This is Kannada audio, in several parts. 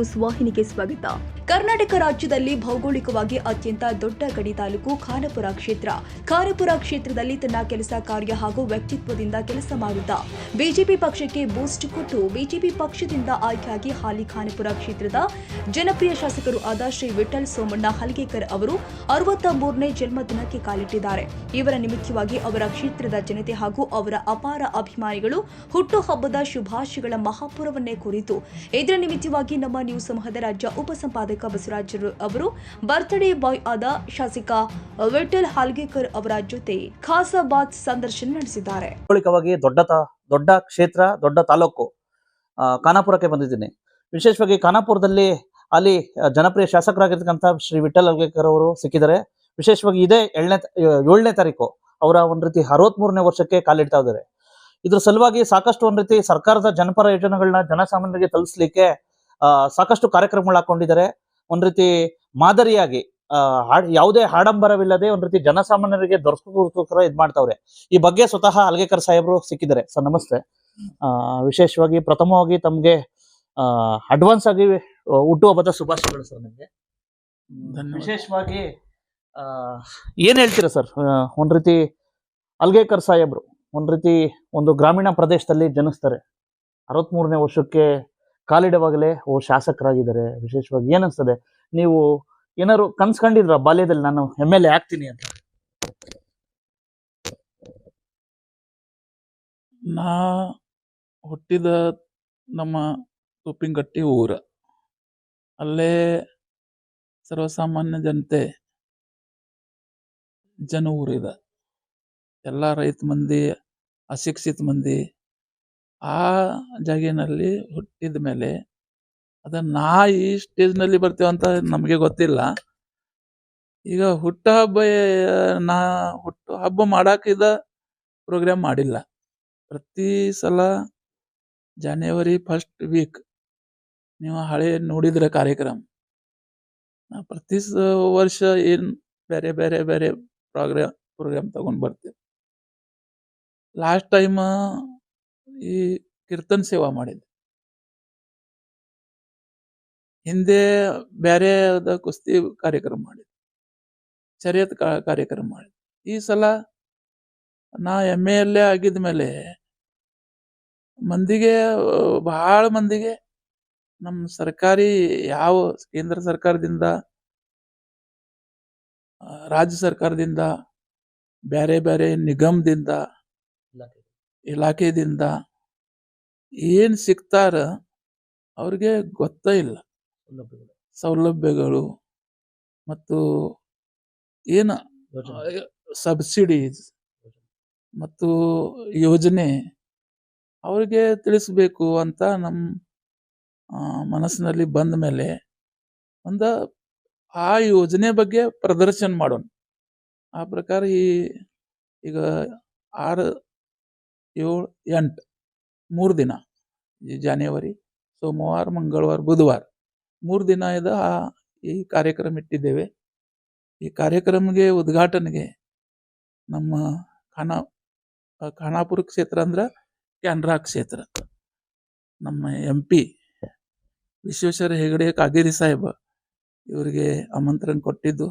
ನ್ಯೂಸ್ ವಾಹಿನಿಗೆ ಸ್ವಾಗತ. ಕರ್ನಾಟಕ ರಾಜ್ಯದಲ್ಲಿ ಭೌಗೋಳಿಕವಾಗಿ ಅತ್ಯಂತ ದೊಡ್ಡ ಗಡಿ ತಾಲೂಕು ಖಾನಪುರ ಕ್ಷೇತ್ರ. ಖಾನಪುರ ಕ್ಷೇತ್ರದಲ್ಲಿ ತನ್ನ ಕೆಲಸ ಕಾರ್ಯ ಹಾಗೂ ವ್ಯಕ್ತಿತ್ವದಿಂದ ಕೆಲಸ ಮಾಡುತ್ತಾ. ಬಿಜೆಪಿ ಪಕ್ಷಕ್ಕೆ ಬೂಸ್ಟ್ ಕೊಟ್ಟು ಬಿಜೆಪಿ ಪಕ್ಷದಿಂದ ಆಯ್ಕೆಯಾಗಿ ಹಾಲಿ ಖಾನಪುರ ಕ್ಷೇತ್ರದ ಜನಪ್ರಿಯ ಶಾಸಕರು ಆದ ಶ್ರೀ ವಿಠಲ್ ಸೋಮಣ್ಣ ಹಲ್ಗೇಕರ್ ಅವರು ಅರವತ್ತ ಮೂರನೇ ಜನ್ಮದಿನಕ್ಕೆ ಕಾಲಿಟ್ಟಿದ್ದಾರೆ. ಇವರ ನಿಮಿತ್ತವಾಗಿ ಅವರ ಕ್ಷೇತ್ರದ ಜನತೆ ಹಾಗೂ ಅವರ ಅಪಾರ ಅಭಿಮಾನಿಗಳು ಹುಟ್ಟುಹಬ್ಬದ ಶುಭಾಶಯಗಳ ಮಹಾಪುರವನ್ನೇ ಕುರಿತು. ಇದರ ನಿಮಿತ್ತವಾಗಿ ನಮ್ಮ ನ್ಯೂಸ್ ಸಮೂಹದ ರಾಜ್ಯ ಉಪಸಂಪಾದಕ ಬಸವರಾಜ್ ಅವರು, ಬರ್ತ್ಡೇ ಬಾಯ್ ಆದ ಶಾಸಕ ವಿಠಲ್ ಹಾಲ್ಗೇಕರ್ ಅವರ ಜೊತೆ ಖಾಸಾಬಾದ್ ಸಂದರ್ಶನ ನಡೆಸಿದ್ದಾರೆ. ದೊಡ್ಡ ದೊಡ್ಡ ಕ್ಷೇತ್ರ, ದೊಡ್ಡ ತಾಲೂಕು ಖಾನಾಪುರಕ್ಕೆ ಬಂದಿದ್ದೀನಿ. ವಿಶೇಷವಾಗಿ ಖಾನಾಪುರದಲ್ಲಿ ಅಲ್ಲಿ ಜನಪ್ರಿಯ ಶಾಸಕರಾಗಿರ್ತಕ್ಕಂಥ ಶ್ರೀ ವಿಠಲ್ ಹಾಲ್ಗೇಕರ್ ಅವರು ಸಿಕ್ಕಿದ್ದಾರೆ. ವಿಶೇಷವಾಗಿ ಇದೇ ಏಳನೇ ಏಳನೇ ತಾರೀಕು ಅವರ ಒಂದ್ ರೀತಿ ಅರವತ್ಮೂರನೇ ವರ್ಷಕ್ಕೆ ಕಾಲಿಡ್ತಾ ಇದ್ದಾರೆ. ಇದ್ರ ಸಲುವಾಗಿ ಸಾಕಷ್ಟು ಒಂದ್ ರೀತಿ ಸರ್ಕಾರದ ಜನಪರ ಯೋಜನೆಗಳನ್ನ ಜನಸಾಮಾನ್ಯರಿಗೆ ತಲುಪಿಸ್ಲಿಕ್ಕೆ ಸಾಕಷ್ಟು ಕಾರ್ಯಕ್ರಮಗಳು ಹಾಕೊಂಡಿದ್ದಾರೆ. ಒಂದ್ ರೀತಿ ಮಾದರಿಯಾಗಿ ಯಾವುದೇ ಆಡಂಬರವಿಲ್ಲದೆ ಒಂದ್ ರೀತಿ ಜನಸಾಮಾನ್ಯರಿಗೆ ದೊರಕೋಸ್ಕರ ಇದ್ ಮಾಡ್ತಾವ್ರೆ. ಈ ಬಗ್ಗೆ ಸ್ವತಃ ಅಲ್ಗೇಕರ್ ಸಾಹೇಬರು ಸಿಕ್ಕಿದ್ದಾರೆ. ಸರ್ ನಮಸ್ತೆ. ವಿಶೇಷವಾಗಿ ಪ್ರಥಮವಾಗಿ ತಮ್ಗೆ ಅಡ್ವಾನ್ಸ್ ಆಗಿ ಹುಟ್ಟುಹಬ್ಬದ ಶುಭಾಶಯಗಳು ಸರ್ ನಿಮಗೆ. ವಿಶೇಷವಾಗಿ ಏನು ಹೇಳ್ತೀರಾ ಸರ್? ಒಂದ್ ರೀತಿ ಅಲ್ಗೇಕರ್ ಸಾಹೇಬ್ರು ಒಂದ್ ರೀತಿ ಒಂದು ಗ್ರಾಮೀಣ ಪ್ರದೇಶದಲ್ಲಿ ಜನಿಸ್ತಾರೆ. ಅರವತ್ಮೂರನೇ ವರ್ಷಕ್ಕೆ ಕಾಲಿಡುವಾಗಲೇ ಓ ಶಾಸಕರಾಗಿದ್ದಾರೆ. ವಿಶೇಷವಾಗಿ ಏನಿಸ್ತದೆ ನೀವು ಏನಾದ್ರು ಕನ್ಸ್ಕೊಂಡಿದ್ರ ಬಾಲ್ಯದಲ್ಲಿ? ನಾನು ಎಂ ಎಲ್ ಎ ಆಗ್ತೀನಿ ಅಂತ. ನಾ ಹುಟ್ಟಿದ ನಮ್ಮ ತುಪ್ಪಿನಗಟ್ಟಿ ಊರ. ಅಲ್ಲೇ ಸರ್ವಸಾಮಾನ್ಯ ಜನತೆ ಜನ ಊರಿದ. ಎಲ್ಲ ರೈತ ಮಂದಿ, ಅಶಿಕ್ಷಿತ ಮಂದಿ ಆ ಜಾಗಿನಲ್ಲಿ ಹುಟ್ಟಿದ ಮೇಲೆ ಅದ ನಾ ಈ ಸ್ಟೇಜ್ನಲ್ಲಿ ಬರ್ತೇವೆ ಅಂತ ನಮಗೆ ಗೊತ್ತಿಲ್ಲ. ಈಗ ಹುಟ್ಟ ಹಬ್ಬ ನಾ ಹುಟ್ಟು ಹಬ್ಬ ಮಾಡಾಕಿದ ಪ್ರೋಗ್ರಾಮ್ ಮಾಡಿಲ್ಲ. ಪ್ರತಿ ಸಲ ಜಾನ್ಯವರಿ ಫಸ್ಟ್ ವೀಕ್ ನೀವು ಹಳೆ ನೋಡಿದ್ರೆ ಕಾರ್ಯಕ್ರಮ. ನಾ ಪ್ರತಿ ವರ್ಷ ಏನು ಬೇರೆ ಬೇರೆ ಬೇರೆ ಪ್ರೋಗ್ರಾಮ್ ಪ್ರೋಗ್ರಾಮ್ ತಗೊಂಡ್ ಬರ್ತೀವಿ. ಲಾಸ್ಟ್ ಟೈಮ್ ಈ ಕೀರ್ತನ್ ಸೇವಾ ಮಾಡಿದ್ದೆ. ಹಿಂದೆ ಬೇರೆ ಕುಸ್ತಿ ಕಾರ್ಯಕ್ರಮ ಮಾಡಿದ್ದೆ. ಚರಿಯತ್ ಕಾರ್ಯಕ್ರಮ ಮಾಡಿದ್ದೆ. ಈ ಸಲ ನಾ ಎಂ ಎಲ್ ಎ ಆಗಿದ ಮೇಲೆ ಮಂದಿಗೆ ಬಹಳ ಮಂದಿಗೆ ನಮ್ಮ ಸರ್ಕಾರಿ ಯಾವ ಕೇಂದ್ರ ಸರ್ಕಾರದಿಂದ ರಾಜ್ಯ ಸರ್ಕಾರದಿಂದ ಬೇರೆ ಬೇರೆ ನಿಗಮದಿಂದ ಇಲಾಖೆದಿಂದ ಏನ್ ಸಿಗ್ತಾರ ಅವ್ರಿಗೆ ಗೊತ್ತೇ ಇಲ್ಲ. ಸೌಲಭ್ಯಗಳು. ಮತ್ತು ಏನು ಸಬ್ಸಿಡೀಸ್ ಮತ್ತು ಯೋಜನೆ ಅವ್ರಿಗೆ ತಿಳಿಸ್ಬೇಕು ಅಂತ ನಮ್ಮ ಮನಸ್ಸಿನಲ್ಲಿ ಬಂದ ಮೇಲೆ ಒಂದು ಆ ಯೋಜನೆ ಬಗ್ಗೆ ಪ್ರದರ್ಶನ ಮಾಡೋಣ. ಆ ಪ್ರಕಾರ ಈ ಈಗ ಆರು ಏಳು ಎಂಟು ಮೂರು ದಿನ, ಈ ಸೋಮವಾರ, ಮಂಗಳವಾರ, ಬುಧವಾರ. ಮೂರು ದಿನ ಇದ ಈ ಕಾರ್ಯಕ್ರಮ ಇಟ್ಟಿದ್ದೇವೆ. ಈ ಕಾರ್ಯಕ್ರಮಗೆ ಉದ್ಘಾಟನೆಗೆ ನಮ್ಮ ಖಾನಾ, ಖಾನಾಪುರ ಕ್ಷೇತ್ರ ಅಂದ್ರೆ ಕ್ಯಾನ್ರಾ ಕ್ಷೇತ್ರ. ನಮ್ಮ ಎಂ ಪಿ ವಿಶ್ವೇಶ್ವರ ಹೆಗಡೆ, ಕಾಗೇರಿ ಸಾಹೇಬ ಇವರಿಗೆ ಆಮಂತ್ರಣ ಕೊಟ್ಟಿದ್ದು.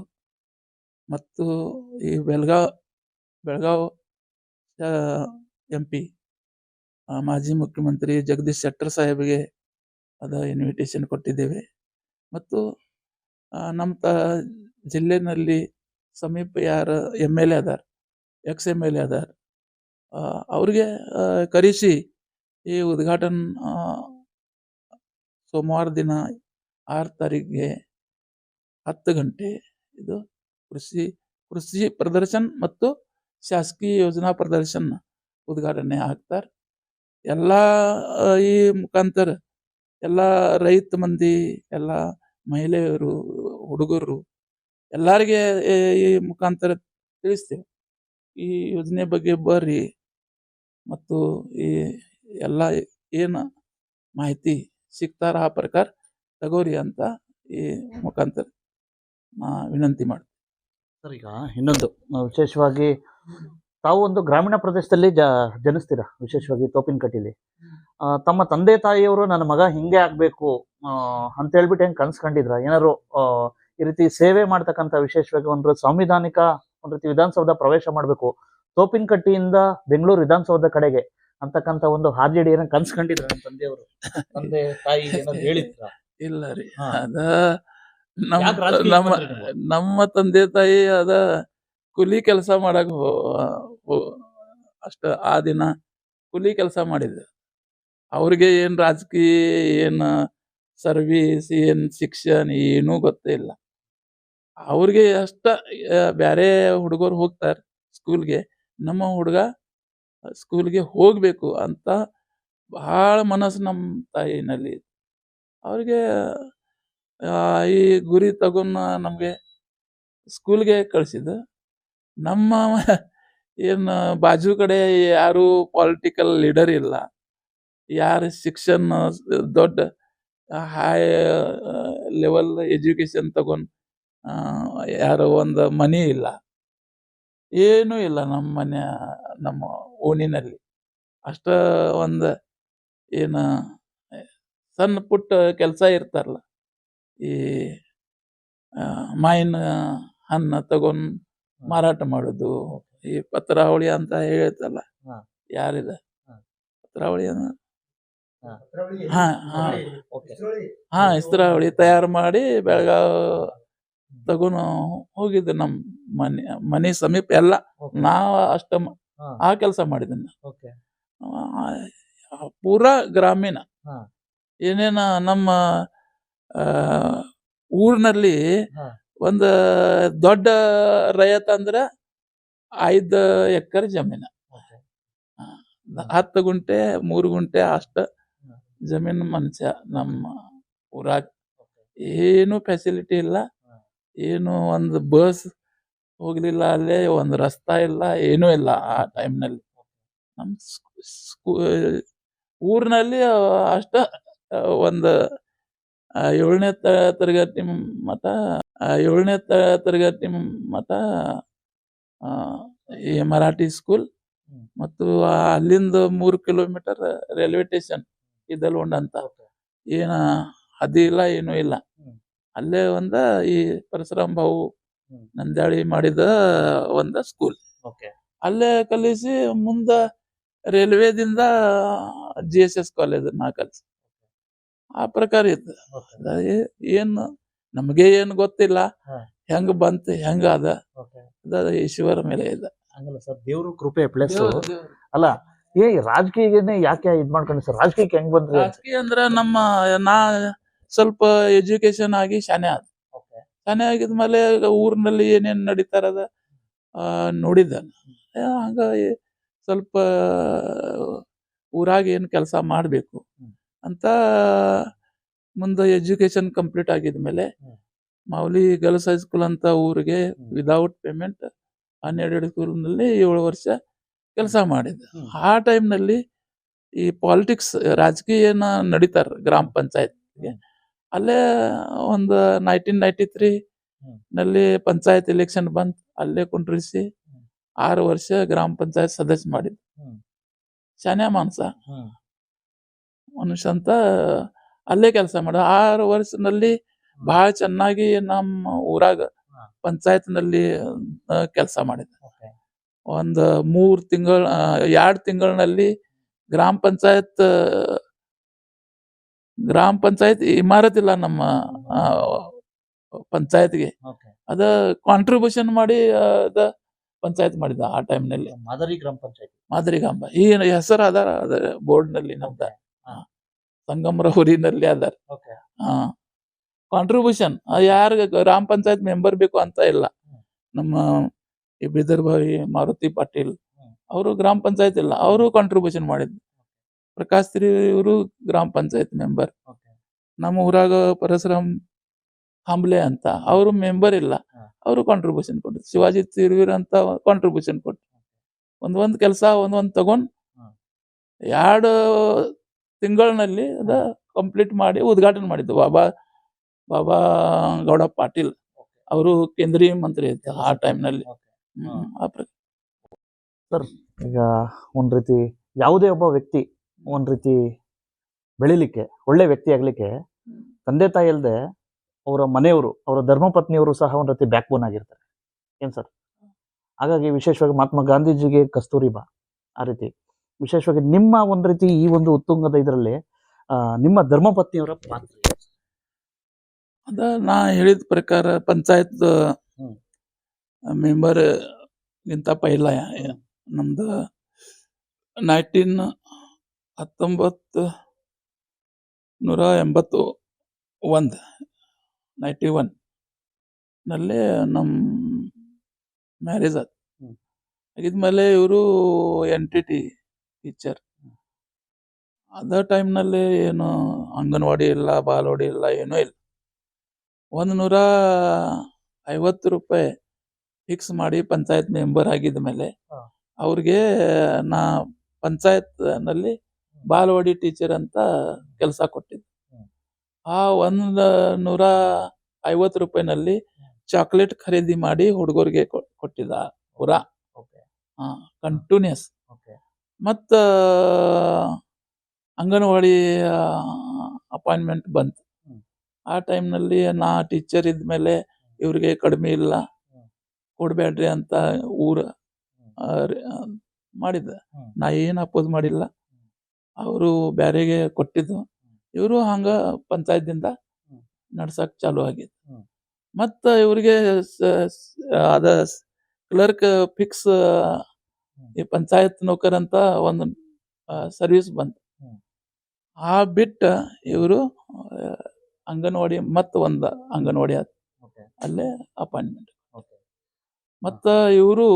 ಮತ್ತು ಈ ಬೆಳಗಾವ್ ಬೆಳಗಾವ್ ಎಂ ಪಿ ಮಾಜಿ ಮುಖ್ಯಮಂತ್ರಿ ಜಗದೀಶ್ ಶೆಟ್ಟರ್ ಸಾಹೇಬ್ಗೆ ಅದ ಇನ್ವಿಟೇಷನ್ ಕೊಟ್ಟಿದ್ದೇವೆ. ಮತ್ತು ನಮ್ಮ ತ, ಜಿಲ್ಲೆನಲ್ಲಿ ಸಮೀಪ ಯಾರು ಎಂ ಎಲ್ ಎ ಅದಾರ ಎಕ್ಸ್ ಎಂ ಎಲ್ ಎ ಅದಾರ ಅವ್ರಿಗೆ ಕರೆಸಿ ಈ ಉದ್ಘಾಟನೆ ಸೋಮವಾರ ದಿನ ಆರು ತಾರೀಕಿಗೆ ಹತ್ತು ಗಂಟೆ ಇದು ಕೃಷಿ ಕೃಷಿ ಪ್ರದರ್ಶನ ಮತ್ತು ಶಾಸಕೀಯ ಯೋಜನಾ ಪ್ರದರ್ಶನ ಉದ್ಘಾಟನೆ ಆಗ್ತಾರೆ. ಎಲ್ಲ ಈ ಮುಖಾಂತರ ಎಲ್ಲ ರೈತ ಮಂದಿ, ಎಲ್ಲ ಮಹಿಳೆಯರು, ಹುಡುಗರು ಎಲ್ಲರಿಗೆ ಈ ಮುಖಾಂತರ ತಿಳಿಸ್ತೇವೆ. ಈ ಯೋಜನೆ ಬಗ್ಗೆ ಬರ್ರಿ ಮತ್ತು ಈ ಎಲ್ಲ ಏನು ಮಾಹಿತಿ ಸಿಗ್ತಾರ ಆ ಪ್ರಕಾರ ತಗೋರಿ ಅಂತ ಈ ಮುಖಾಂತರ ನಾ ವಿನಂತಿ ಮಾಡ್ತೀನಿ. ಸರ್, ಈಗ ಇನ್ನೊಂದು, ವಿಶೇಷವಾಗಿ ತಾವು ಒಂದು ಗ್ರಾಮೀಣ ಪ್ರದೇಶದಲ್ಲಿ ಜ ಜನಿಸ್ತೀರಾ? ವಿಶೇಷವಾಗಿ ತೋಪಿನಕಟ್ಟಿಲಿ ತಮ್ಮ ತಂದೆ ತಾಯಿಯವರು ನನ್ನ ಮಗ ಹಿಂಗೆ ಆಗ್ಬೇಕು ಅಂತ ಹೇಳ್ಬಿಟ್ಟು ಹೆಂಗ್ ಕನ್ಸ್ಕೊಂಡಿದ್ರ ಏನಾದ್ರು ಆ, ಈ ರೀತಿ ಸೇವೆ ಮಾಡ್ತಕ್ಕಂಥ ವಿಶೇಷವಾಗಿ ಒಂದು ಸಾಂವಿಧಾನಿಕ ಒಂದ್ ರೀತಿ ವಿಧಾನಸೌಧ ಪ್ರವೇಶ ಮಾಡಬೇಕು ತೋಪಿನಕಟ್ಟಿಯಿಂದ ಬೆಂಗಳೂರು ವಿಧಾನಸೌಧ ಕಡೆಗೆ ಅಂತಕ್ಕಂಥ ಒಂದು ಹಾದಿಯಡಿ ಏನೋ ಕನ್ಸ್ಕೊಂಡಿದ್ರ ನನ್ನ ತಂದೆಯವರು? ತಂದೆ ತಾಯಿ ಏನಾದ್ರು ಹೇಳಿದ್ರ? ಇಲ್ಲ ರೀ. ಅದ ನಮ್ಮ ನಮ್ಮ ತಂದೆ ತಾಯಿ ಅದ ಕೂಲಿ ಕೆಲಸ ಮಾಡಕ್ಕೆ ಅಷ್ಟ ಆ ದಿನ ಕೂಲಿ ಕೆಲಸ ಮಾಡಿದ್ರು ಅವ್ರಿಗೆ ಏನು ರಾಜಕೀಯ, ಏನು ಸರ್ವಿಸ್ ಏನು ಶಿಕ್ಷಣ ಏನೂ ಗೊತ್ತೇ ಇಲ್ಲ. ಅವ್ರಿಗೆ ಅಷ್ಟ ಬೇರೆ ಹುಡುಗರು ಹೋಗ್ತಾರೆ ಸ್ಕೂಲ್ಗೆ ನಮ್ಮ ಹುಡುಗ ಸ್ಕೂಲ್ಗೆ ಹೋಗಬೇಕು ಅಂತ ಬಹಳ ಮನಸ್ಸು ನಮ್ಮ ತಾಯಿನಲ್ಲಿ. ಅವ್ರಿಗೆ ಈ ಗುರಿ ತಗೊಂಡು ನಮಗೆ ಸ್ಕೂಲ್ಗೆ ಕಳಿಸಿದ್ದು. ನಮ್ಮ ಏನು ಬಾಜು ಕಡೆ ಯಾರು ಪೊಲಿಟಿಕಲ್ ಲೀಡರ್ ಇಲ್ಲ. ಯಾರು ಶಿಕ್ಷಣ ದೊಡ್ಡ ಹೈ ಲೆವೆಲ್ ಎಜುಕೇಶನ್ ತಗೊಂಡ್ ಯಾರು ಒಂದು ಮನಿ ಇಲ್ಲ. ಏನೂ ಇಲ್ಲ ನಮ್ಮ ಮನೆ, ನಮ್ಮ ಓಣಿನಲ್ಲಿ ಅಷ್ಟ ಒಂದು ಏನು, ಸಣ್ಣ ಪುಟ್ಟ ಕೆಲಸ ಇರ್ತಾರಲ್ಲ. ಈ ಮಾಯಿನ ಹಣ್ಣು ತಗೊಂಡ್ ಮಾರಾಟ ಮಾಡೋದು. ಈ ಪತ್ರಾವಳಿ ಅಂತ ಹೇಳ್ತಲ್ಲ. ಯಾರಿದೆ. ಪತ್ರಾವಳಿ. ಹಾ. ಹಾ. ಇಸ್ತ್ರಾವಳಿ ತಯಾರು ಮಾಡಿ ಬೆಳಗಾವ್ ತಗೊಂಡು ಹೋಗಿದ್ದೆ ನಮ್ಮ ಮನೆ ಮನೆ ಸಮೀಪ ಎಲ್ಲ. ನಾವು ಅಷ್ಟ ಆ ಕೆಲಸ ಮಾಡಿದ್ದೀನಿ ಪೂರ ಗ್ರಾಮೀಣ. ಹಾ. ಏನೇನ ನಮ್ಮ ಊರಿನಲ್ಲಿ ಹಾ. ಒಂದು ದೊಡ್ಡ ರೈತ ಅಂದ್ರ ಐದು ಎಕರೆ ಜಮೀನ. ಹತ್ತು ಗುಂಟೆ ಮೂರು ಗುಂಟೆ ಅಷ್ಟ. ಜಮೀನು ಮನುಷ್ಯ ನಮ್ಮ ಊರಾಗ. ಏನು ಫೆಸಿಲಿಟಿ ಇಲ್ಲ. ಏನು ಒಂದು ಬಸ್ ಹೋಗ್ಲಿಲ್ಲ ಅಲ್ಲಿ ಒಂದು ರಸ್ತಾ ಇಲ್ಲ ಏನೂ ಇಲ್ಲ ಆ ಟೈಮ್ನಲ್ಲಿ. ನಮ್ಮ ಸ್ಕೂ ಊರಿನಲ್ಲಿ ಅಷ್ಟ ಒಂದು ಏಳನೇ ತರಗತಿ ಆ, ಏಳನೇ ತ- ತರಗತಿ ಮತ್ತ ಆ, ಈ ಮರಾಠಿ ಸ್ಕೂಲ್ ಮತ್ತು ಅಲ್ಲಿಂದ ಮೂರು ಕಿಲೋಮೀಟರ್ ರೈಲ್ವೆ ಸ್ಟೇಷನ್ ಇದಲ್ವಂಡ ಅಂತ. ಏನ ಹದಿ ಇಲ್ಲ ಏನೂ ಇಲ್ಲ. ಅಲ್ಲೇ ಒಂದ ಈ ಪರಶುರಾಮ್ ಭಾವು ನಂದಾಳಿ ನಂದ್ಯಾಳಿ ಮಾಡಿದ ಒಂದ ಸ್ಕೂಲ್ ಓಕೆ. ಅಲ್ಲೇ ಕಲಿಸಿ ಮುಂದ ರೈಲ್ವೆದಿಂದ ಜಿ ಎಸ್ ಎಸ್ ಕಾಲೇಜ್ ನಾ ಕಲಿಸಿ ಆ ಪ್ರಕಾರ ಇತ್ತು. ಏನು ನಮಗೆ ಏನು ಗೊತ್ತಿಲ್ಲ. ಹೆಂಗ್ ಬಂತು ಹೆಂಗ ಅದ. ಈಶ್ವರ ಮೇಲೆ ಇದೆ. ಹಂಗಲ್ಲ ಸರ್ ದೇವ್ರ ಕೃಪೆ ಪ್ಲಸ್ ಅಲ್ಲ ಏ ರಾಜಕೀಯನೇ ಯಾಕೆ ಇದ್ ಮಾಡ್ಕೊಂಡ್ರಿ ಸರ್? ರಾಜಕೀಯಕ್ಕೆ ಹೆಂಗ್ ಬಂದ್ರಿ? ರಾಜಕೀಯ ಅಂದ್ರ ನಮ್ಮ ನಾ ಸ್ವಲ್ಪ ಎಜುಕೇಶನ್ ಆಗಿ ಶಾನೆ ಆದ. ಶಾನೆ ಆಗಿದ್ಮೇಲೆ ಊರಿನಲ್ಲಿ ಏನೇನ್ ನಡೀತಾರದ ಆ, ನೋಡಿದ್ದ ಹಂಗ ಸ್ವಲ್ಪ ಊರಾಗ ಏನ್ ಕೆಲಸ ಮಾಡ್ಬೇಕು ಅಂತ ಮುಂದೆ ಎಜುಕೇಶನ್ ಕಂಪ್ಲೀಟ್ ಆಗಿದ್ಮೇಲೆ ಮೇಲೆ ಮಾವಲಿ ಗರ್ಲ್ಸ್ ಹೈಸ್ಕೂಲ್ ಅಂತ ಊರಿಗೆ. ವಿದೌಟ್ ಪೇಮೆಂಟ್ ಹನ್ನೆರಡು ಸ್ಕೂಲ್ನಲ್ಲಿ ಏಳು ವರ್ಷ ಕೆಲಸ ಮಾಡಿದ್ದೆ. ಆ ಟೈಮ್ನಲ್ಲಿ ಈ ಪಾಲಿಟಿಕ್ಸ್ ರಾಜಕೀಯನ ನಡೀತಾರೆ ಗ್ರಾಮ ಪಂಚಾಯತ್ಗೆ ಅಲ್ಲೇ ಒಂದು ನೈನ್ಟೀನ್ ನೈಂಟಿ ತ್ರೀ. ನಲ್ಲಿ ಪಂಚಾಯತ್ ಎಲೆಕ್ಷನ್ ಬಂತ್ ಅಲ್ಲೇ ಕುಂಡ್ರಿಸಿ. ಆರು ವರ್ಷ ಗ್ರಾಮ ಪಂಚಾಯತ್ ಸದಸ್ಯ ಮಾಡಿದ್ದೆ. ಶಾನ್ಯ ಮಾನ್ಸ ಮನುಷ್ಯ ಅಂತ ಅಲ್ಲೇ ಕೆಲಸ ಮಾಡ. ಆರು ವರ್ಷದಲ್ಲಿ ಬಹಳ ಚೆನ್ನಾಗಿ ನಮ್ಮ ಊರಾಗ ಪಂಚಾಯತ್ನಲ್ಲಿ ಪಂಚಾಯತ್ನಲ್ಲಿ ಕೆಲಸ ಮಾಡಿದ. ಒಂದು ಮೂರ್ ತಿಂಗಳ ಎರಡ್ ತಿಂಗಳಿನಲ್ಲಿ ಗ್ರಾಮ ಪಂಚಾಯತ್ ಗ್ರಾಮ ಪಂಚಾಯತ್ ಇಮಾರತ್ ಇಲ್ಲ ನಮ್ಮ ಪಂಚಾಯತ್ಗೆ. ಅದ ಕಾಂಟ್ರಿಬ್ಯೂಷನ್ ಮಾಡಿ ಅದ ಪಂಚಾಯತ್ ಮಾಡಿದ ಆ ಟೈಮ್ನಲ್ಲಿ ಮಾದರಿ ಗ್ರಾಮ ಪಂಚಾಯತ್. ಮಾದರಿ ಗ್ರಾಮ. ಈ ಹೆಸರು ಅದ ಬೋರ್ಡ್ನಲ್ಲಿ ಬೋರ್ಡ್ನಲ್ಲಿ ನಮ್ದ. ಸಂಗಮರ ಊರಿನಲ್ಲಿ ಅದಾರ. ಹಾ ಕಾಂಟ್ರಿಬ್ಯೂಷನ್ ಯಾರ ಗ್ರಾಮ ಪಂಚಾಯತ್ ಮೆಂಬರ್ ಬೇಕು ಅಂತ ಇಲ್ಲ. ನಮ್ಮ ಈ ಬಿದರ್ ಭಾವಿ ಮಾರುತಿ ಪಾಟೀಲ್ ಅವರು ಗ್ರಾಮ ಪಂಚಾಯತ್ ಇಲ್ಲ ಅವರು ಕಾಂಟ್ರಿಬ್ಯೂಷನ್ ಮಾಡಿದ್ರು ಪ್ರಕಾಶ್ ತಿರಿ ಇವರು ಗ್ರಾಮ ಪಂಚಾಯತ್ ಮೆಂಬರ್. ನಮ್ಮ ಊರಾಗ ಪರಶುರಾಮ್ ಹಂಬ್ಲೆ ಅಂತ ಅವರು ಮೆಂಬರ್ ಇಲ್ಲ. ಅವರು ಕಾಂಟ್ರಿಬ್ಯೂಷನ್ ಕೊಟ್ಟರು ಶಿವಾಜಿ ತಿರುವೀರ್ ಅಂತ ಕಾಂಟ್ರಿಬ್ಯೂಷನ್ ಕೊಟ್ಟರು ಒಂದ್ ಒಂದ್ ಕೆಲಸ ಒಂದ್ ಒಂದ್ ತಗೊಂಡ್. ಎರಡು ತಿಂಗಳಿನಲ್ಲಿ ಅದ ಕಂಪ್ಲೀಟ್ ಮಾಡಿ ಉದ್ಘಾಟನೆ ಮಾಡಿದ್ದು. ಬಾಬಾ ಬಾಬಾ ಗೌಡ ಪಾಟೀಲ್ ಅವರು ಕೇಂದ್ರೀಯ ಮಂತ್ರಿ ಇದ್ರು ಆ ಟೈಮ್ನಲ್ಲಿ ಸರ್ ಈಗ ಒಂದು ರೀತಿ ಯಾವುದೇ ಒಬ್ಬ ವ್ಯಕ್ತಿ ಒಂದು ರೀತಿ ಬೆಳಿಲಿಕ್ಕೆ ಒಳ್ಳೆ ವ್ಯಕ್ತಿ ಆಗಲಿಕ್ಕೆ ತಂದೆ ತಾಯಿ ಅಲ್ಲದೆ ಅವರ ಮನೆಯವರು ಅವರ ಧರ್ಮಪತ್ನಿಯವರು ಸಹ ಒಂದು ರೀತಿ ಬ್ಯಾಕ್ ಬೋನ್ ಆಗಿರ್ತಾರೆ. ಏನ್ ಸರ್ ಹಾಗಾಗಿ ವಿಶೇಷವಾಗಿ ಮಹಾತ್ಮ ಗಾಂಧೀಜಿಗೆ ಕಸ್ತೂರಿ ಬಾ ಆ ರೀತಿ. ವಿಶೇಷವಾಗಿ ನಿಮ್ಮ ಒಂದು ರೀತಿ ಈ ಒಂದು ಉತ್ತುಂಗದ ಇದರಲ್ಲಿ ನಿಮ್ಮ ಧರ್ಮಪತ್ನಿಯವರ ಪಾತ್ರ? ಅದ ನಾ ಹೇಳಿದ ಪ್ರಕಾರ ಪಂಚಾಯತ್. ಮೆಂಬರ್ ಗಿಂತ ಪೈಲ ನಮ್ದು ನೈನ್ಟೀನ್ ಹತ್ತೊಂಬತ್ತು ನೂರ ಎಂಬತ್ತು ಒಂದು ನೈಂಟಿ ಒನ್ನಲ್ಲಿ ನಮ್ಮ ಮ್ಯಾರೇಜ್ ಆಯ್ತು. ಆಗಿದ್ಮೇಲೆ ಇವರು ಎನ್ ಟಿ ಟಿ ಟೀಚರ್ ಅದ ಟೈಮ್ನಲ್ಲಿ ಏನು ಅಂಗನವಾಡಿ ಇಲ್ಲ ಬಾಲವಾಡಿ ಇಲ್ಲ ಏನೂ ಇಲ್ಲ. ಒಂದು ನೂರ ಐವತ್ತು ರೂಪಾಯಿ ಫಿಕ್ಸ್ ಮಾಡಿ ಪಂಚಾಯತ್ ಮೆಂಬರ್ ಆಗಿದ ಮೇಲೆ. ಅವ್ರಿಗೆ ನಾ ಪಂಚಾಯತ್ನಲ್ಲಿ ಬಾಲವಾಡಿ ಟೀಚರ್ ಅಂತ ಕೆಲಸ ಕೊಟ್ಟಿದ್ದೆ. ಆ ಒಂದು ನೂರ ಐವತ್ತು ರೂಪಾಯಿನಲ್ಲಿ ಚಾಕ್ಲೇಟ್ ಖರೀದಿ ಮಾಡಿ ಹುಡುಗರಿಗೆ ಕೊಟ್ಟಿದ್ದ ಪುರಾ ಕಂಟಿನ್ಯೂಸ್. ಮತ್ತ ಅಂಗನವಾಡಿ ಅಪಾಯಿಂಟ್ಮೆಂಟ್ ಬಂತು. ಆ ಟೈಮ್ನಲ್ಲಿ ನಾ ಟೀಚರ್ ಇದ್ಮೇಲೆ ಇವರಿಗೆ ಕಡಿಮೆ ಇಲ್ಲ. ಕೊಡಬೇಡ್ರಿ ಅಂತ ಊರ ಮಾಡಿದ್ದೆ. ನಾ ಏನು ಅಪೋಸ್ ಮಾಡಿಲ್ಲ. ಅವರು ಬ್ಯಾರೆಗೆ ಕೊಟ್ಟಿದ್ದು. ಇವರು ಹಂಗ ಪಂಚಾಯತ್ದಿಂದ ದಿಂದ ನಡ್ಸಕ್ ಚಾಲು ಆಗಿತ್ತು. ಮತ್ತು ಇವ್ರಿಗೆ ಅದ ಕ್ಲರ್ಕ್ ಫಿಕ್ಸ್ ಈ ಪಂಚಾಯತ್ ನೌಕರ್ ಅಂತ ಒಂದು ಸರ್ವಿಸ್ ಬಂತು ಆ ಬಿಟ್ಟ ಇವರು ಅಂಗನವಾಡಿ ಮತ್ತ ಒಂದು ಅಂಗನವಾಡಿ ಆತ ಅಲ್ಲೇ ಅಪಾಯಿಂಟ್ಮೆಂಟ್. ಮತ್ತ ಇವರು.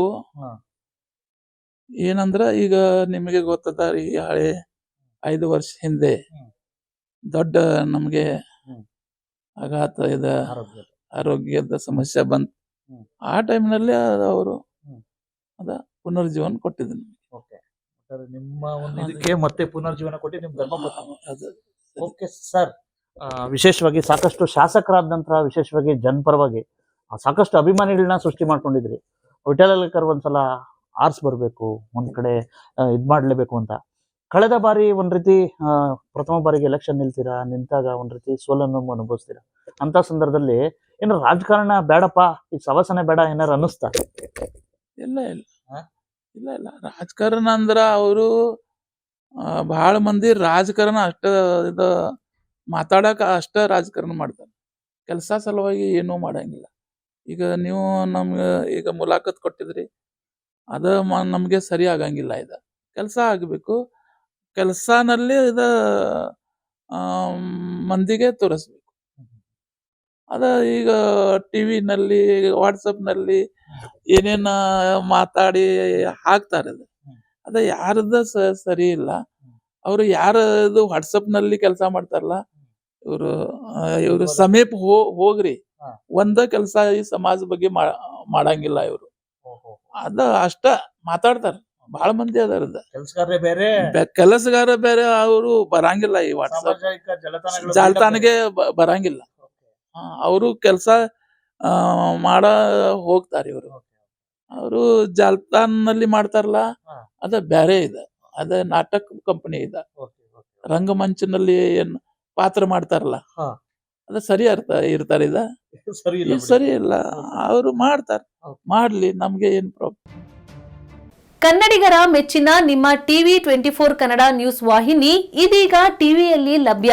ಏನಂದ್ರ ಈಗ ನಿಮಗೆ ಗೊತ್ತದ ಈ ಹಳೆ ಐದು ವರ್ಷ ಹಿಂದೆ ದೊಡ್ಡ ನಮಗೆ. ಆಘಾತ ಇದ ಆರೋಗ್ಯದ ಸಮಸ್ಯೆ ಬಂತು. ಆ ಟೈಮ್ನಲ್ಲಿ ಅವರು. ಅದ ಪುನರ್ಜೀವನ ಕೊಟ್ಟಿದ್ದೀನಿ. ಓಕೆ. ಸರ್, ನಿಮ್ಮ ಒಂದು ಇದಕ್ಕೆ ಮತ್ತೆ ಪುನರ್ಜೀವನ ಕೊಟ್ಟು ನಿಮ್ ಧರ್ಮಪತ್ನಿ ಅದು ಓಕೆ ಸರ್. ವಿಶೇಷವಾಗಿ ಸಾಕಷ್ಟು ಶಾಸಕರಾದ ನಂತರ ವಿಶೇಷವಾಗಿ ಜನಪರವಾಗಿ ಸಾಕಷ್ಟು ಅಭಿಮಾನಿಗಳನ್ನ ಸೃಷ್ಟಿ ಮಾಡ್ಕೊಂಡಿದ್ರಿ. ವಿಠಲಕರ್ ಒಂದ್ಸಲ ಆರ್ಸ್ ಬರಬೇಕು ಒಂದ್ ಕಡೆ ಇದು ಮಾಡ್ಲೇಬೇಕು ಅಂತ. ಕಳೆದ ಬಾರಿ ಒಂದ್ ರೀತಿ ಪ್ರಥಮ ಬಾರಿಗೆ ಎಲೆಕ್ಷನ್ ನಿಲ್ತೀರಾ? ನಿಂತಾಗ ಒಂದ್ ರೀತಿ ಸೋಲನ್ನು ಅನುಭವಿಸ್ತೀರಾ? ಅಂತ ಸಂದರ್ಭದಲ್ಲಿ ಏನು ರಾಜಕಾರಣ ಬೇಡಪ್ಪ ಈ ಸವಸನೆ ಬೇಡ ಏನಾರು ಅನ್ನಿಸ್ತಾ? ಇಲ್ಲ ಇಲ್ಲ? ಇಲ್ಲ ಇಲ್ಲ. ರಾಜಕಾರಣ ಅಂದ್ರ ಅವರು ಬಹಳ ಮಂದಿ ರಾಜಕಾರಣ ಅಷ್ಟ ಇದ ಮಾತಾಡಕ ಅಷ್ಟ ರಾಜಕಾರಣ ಮಾಡ್ತಾರೆ. ಕೆಲಸ ಸಲುವಾಗಿ ಏನೂ ಮಾಡಂಗಿಲ್ಲ. ಈಗ ನೀವು ನಮ್ಗೆ ಈಗ ಮುಲಾಖತ್ ಕೊಟ್ಟಿದ್ರಿ, ಅದ ನಮಗೆ ಸರಿ ಆಗಂಗಿಲ್ಲ ಇದು. ಕೆಲಸ ಆಗಬೇಕು. ಕೆಲಸನಲ್ಲಿ ಇದ ಮಂದಿಗೆ ತೋರಿಸ್ಬೇಕು. ಅದ ಈಗ ಟಿವಿನಲ್ಲಿ ವಾಟ್ಸಪ್ನಲ್ಲಿ ಏನೇನ ಮಾತಾಡಿ ಹಾಕ್ತಾರೆ ಅದು. ಅದ ಯಾರದ ಸರಿ ಇಲ್ಲ. ಅವರು ಯಾರದು ವಾಟ್ಸಪ್ನಲ್ಲಿ ಕೆಲಸ ಮಾಡ್ತಾರಲ್ಲ ಇವರು ಇವರು ಸಮೀಪ ಹೋ ಹೋಗ್ರಿ. ಒಂದ ಕೆಲಸ ಈ ಸಮಾಜ ಬಗ್ಗೆ ಮಾಡಂಗಿಲ್ಲ ಇವರು. ಅದ ಅಷ್ಟ ಮಾತಾಡ್ತಾರ. ಬಹಳ ಮಂದಿ ಅದಾರದ ಕೆಲಸಗಾರ ಬೇರೆ. ಕೆಲಸಗಾರ ಬೇರೆ ಅವರು ಬರಂಗಿಲ್ಲ ಈ ವಾಟ್ಸಪ್ ಜಾಲತಾಣಗೆ ಬರಂಗಿಲ್ಲ. ಅವರು ಕೆಲಸ ಮಾಡ ಹೋಗ್ತಾರೆ ಇವರು. ಅವರು ನಲ್ಲಿ ಮಾಡ್ತಾರಲ್ಲ. ಅದ ಬ್ಯಾರೆ ಇದೆ. ಅದ ನಾಟಕ ಕಂಪನಿ ಇದೆ. ರಂಗಮಂಚನಲ್ಲಿ ಏನ್ ಪಾತ್ರ ಮಾಡ್ತಾರಲ್ಲ ಹಾ. ಅದ ಸರಿ ಅರ್ಥ ಇರ್ತಾರೆ ಇದ. ಸರಿ ಇಲ್ಲ ಅವರು ಮಾಡ್ತಾರ. ಮಾಡ್ಲಿ ನಮ್ಗೆ ಏನ್ ಪ್ರಾಬ್ಲಮ್ ಕನ್ನಡಿಗರ ಮೆಚ್ಚಿನ ನಿಮ್ಮ TV twenty four Kannada news ವಾಹಿನಿ ಇದೀಗ ಟಿವಿಯಲ್ಲಿ ಲಭ್ಯ.